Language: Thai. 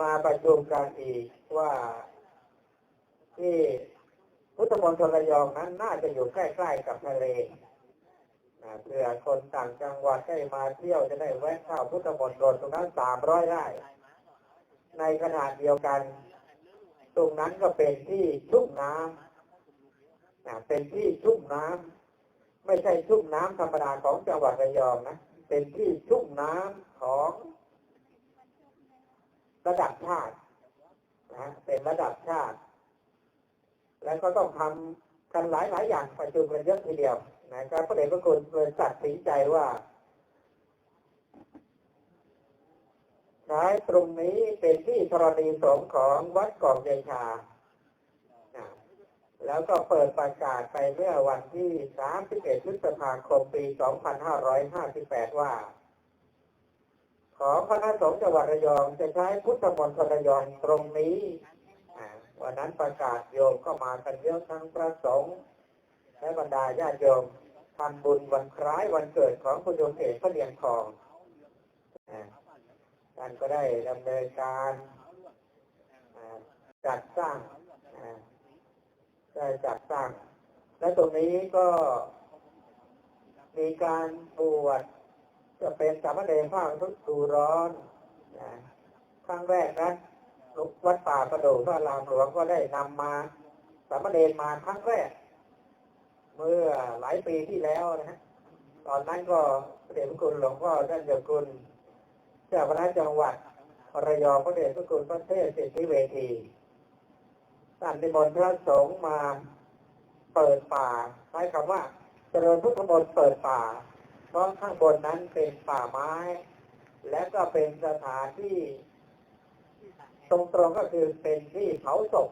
มาประชุมกันอีกว่าที่พุทธมณฑลระยองนั้นน่าจะอยู่ใกล้ๆกับทะเลนะเพื่อคนต่างจังหวัดได้มาเที่ยวจะได้แวะเข้าพุทธมณฑลตรงนั้นสามร้อยไร่ในขณะเดียวกัน ตรงนั้นก็เป็นที่ชุ่มน้ำนะเป็นที่ชุ่มน้ำไม่ใช่ชุ่มน้ำธรรมดาของจังหวัดระยองนะเป็นที่ชุ่มน้ำของ ระดับชาตินะเป็นระดับชาติ แล้วก็ต้องทำกันหลายหลายๆอย่างประชุมกันเยอะทีเดียวนะครับพระเดชพระคุณเลยตัดสินใจว่าใช้ตรงนี้เป็นที่ธรณีสงของวัดกองใจชา แล้วก็เปิดประกาศไปเมื่อวันที่ 31พฤษภาคม ปี 2558 ว่า ขอคณะสงฆ์จังหวัดระยองจะใช้พุทธมณฑลระยองตรงนี้วันนั้นประกาศโยมก็มากันเยอะทั้งพระสงฆ์และบรรดาญาติโยมทำบุญวันคล้ายวันเกิดของคุณโยมเอกพระเลียงทองอ่าท่านก็ได้ดำเนินการจัดสร้างอ่าได้จัดสร้าง และตรงนี้ก็มีการบวช จะเป็นสามเณรภาคฤดูร้อนนะครั้งแรกนะวัดป่าประโดูพระรามหลวงก็ได้นำมาสามเณรมาครั้งแรก เมื่อหลายปีที่แล้วนะฮะตอนนั้นก็พระเดชพระคุณหลวงพ่อท่านเจ้าคุณเจ้าคณะจังหวัดระยองพระเดชพระคุณพระเทศสิทธิเวทีท่านนิมนต์พระสงฆ์มาเปิดป่าใช้คำว่าเจริญพุทธมนต์เปิดป่า เพราะข้างบนนั้นเป็นป่าไม้ และก็เป็นสถานที่ ตรงๆก็คือเป็นที่เผาศพ